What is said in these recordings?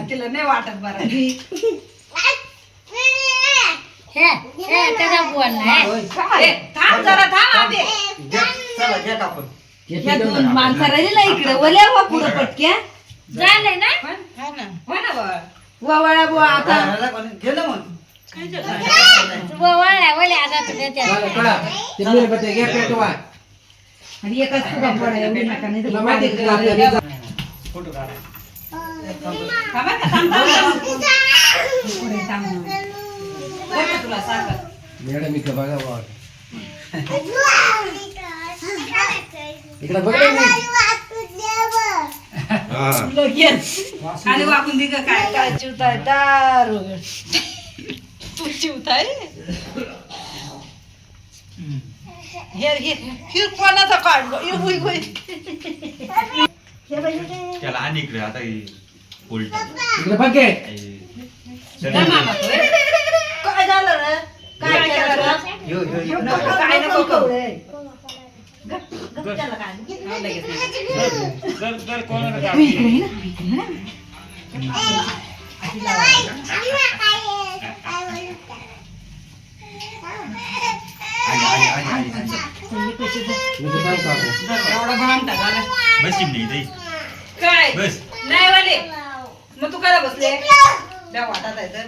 तुला नाही वाटत बरं हे हे थांब जरा थांब आधी या दोन माणसं राहिली इकडे वल्या वा पुढं पटक्या झालंय ना हो ना बरं. वळा बुवा आता वळल्या वळल्या आता तुझ्या त्या झालं का ते मेणबत्त्या घ्या पेटवा आणि एकाच फुगा पडा एवढी नका नाही तर माहिती आहे का फोटो काढा. थांबा का? थांब, थांब, थांब. पुढे थांब. दे का तुला साखर मॅडम इकडे बघा बाबा इकडे बघा मी लगेच. आणि वाकून दे गं काय? काय चिवताय दारू. तू चिवताय? हे हे हे कोणाचा काढलो? हे त्याला आणि इकडे आता उलट. इकडे बघ घे. काय हे? काय झालं रे? काय केलं रे? यो यो यो. नको, काय नको करू. मी तर काय काढू? एवढा भामटा झाला. बस चिमणी इथे काय? बस. नाही वाले. मग तू करा बसले. द्या वाटत आहे तर.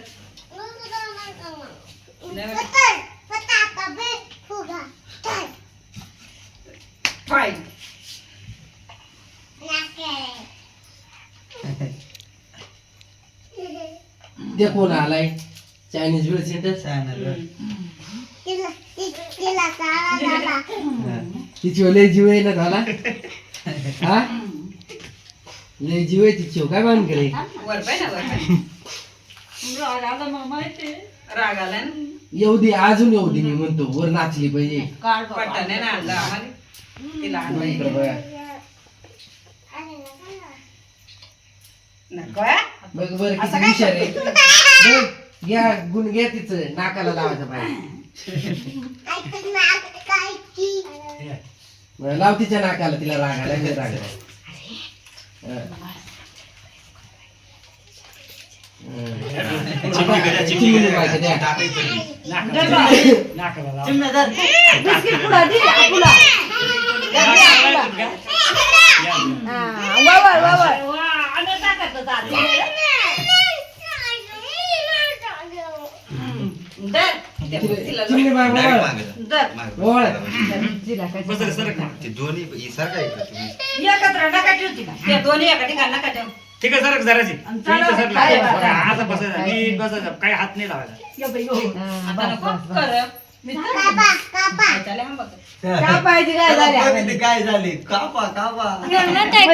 फाईन ते कोण आलाय. चायनीज वेळ सेंटर चॅनल तिची लय जीव झाला हा? लय जीव आहे तिची काय मान करे वर पाय ना वर पाय राग आला ना. येऊ दे अजून येऊ दे मी म्हणतो. वर नाचली पाहिजे. पट्टाने ना आणलं आम्हाला. तिला बघ. बरं असं किती काय हुशार आहे. घ्या गुण घ्या तिचं. नाकाला लावायचं पाहिजे लाव तिच्या नाकाला तिला राग आला लय राग आला. हं. हं. चिमणी करा चिमणी चिमणी करा पाहिजे, द्या. टाकायचं तरी. चिमण्यादार बिस्किट पुडा दे आपुला वळ वळ वळ धर. ते चिमणी- तिला चिमणी बाय Direct वळ. मागं जा. धर. मागं. वळ. तिला काय बस रे, सरक ना. ते दोन्ही हे सारखं आहे का तुम्ही? एकत्र नका ठेवू तिला. ते दोन्ही एका ठिकाणी नका ठेवू. ठीक आहे सरक जराची आणि सरक. काय बघा, बघा. असं बसायचं. नीट बसायचं. काही हात नाही लावायचा. हा, आता बस, नको. बस, बस. कर. मी तर- त्याला हम बघ. काय पाहिजे काय त्याला झाले? बघ ते काय झाले. कापा कापा. म्हणत आहे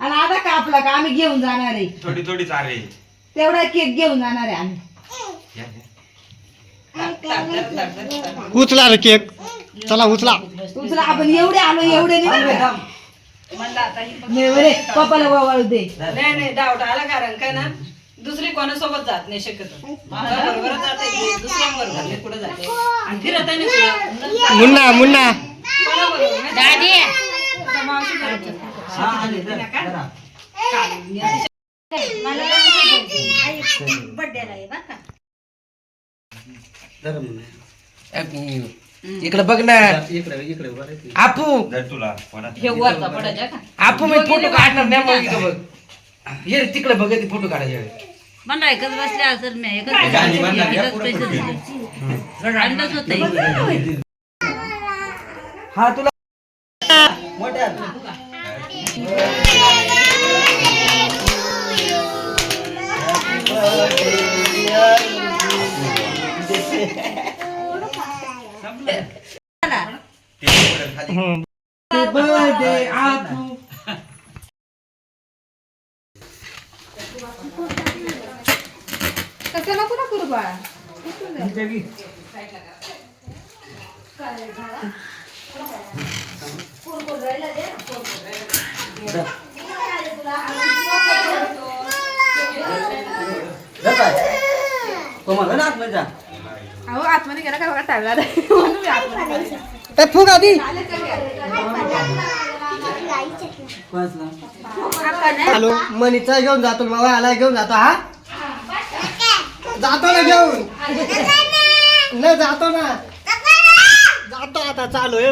आणि आता कापला का आम्ही घेऊन जाणार आहे थोडी थोडी चारे तेवढा केक घेऊन जाणार आहे आम्ही या, या. उचला रे केक चला उचला तुमचं आपण एवढे आलो एवढे नाही थांब रे, बरं. थांब. म्हणलं आता ही फक्त- नाही बरे पप्पाला वळू दे नाही नाही डाऊट आला कारण काय ना दुसरी कोणासोबत जात नाही शक्यतो माझ्या बरोबरच जाते दुसऱ्या बरोबर मी कुठं जाते आणि फिरत आहे ना कुठं. मुन्ना मुन्ना कोणाबरोबर दादी मावशी बरोबर. हा. काल मी आधी धर म्हणून. इकडे बघ ना. इकडे इकडे. आपू. धर तुला हे वरचा का? आपू मी फोटो काढणार नाही मग इकडं बघ. ये तिकडे बघ ती फोटो काढायच्या वेळी. म्हणलं एकच बसले असेल मी एकच गाणी म्हणणार या, एकच पुढं पुढं पैसे गेले. अंडच होत हा. तुला मोठ्या ते पुढं खाली. बर्थडे आपू तसं नको ना करू बाळा धर काय? कोमल ना आतमध्ये जा. अहो आतमध्ये गेला का बघा टाळला म्हणून मी आतमध्ये गेले. ए फुग आधी. हॅलो मनीचा घेऊन जातो बाबा आला घेऊन जातो हा? जातो ना घेऊन. नाही? जातो ना. जातो आता चालू आहे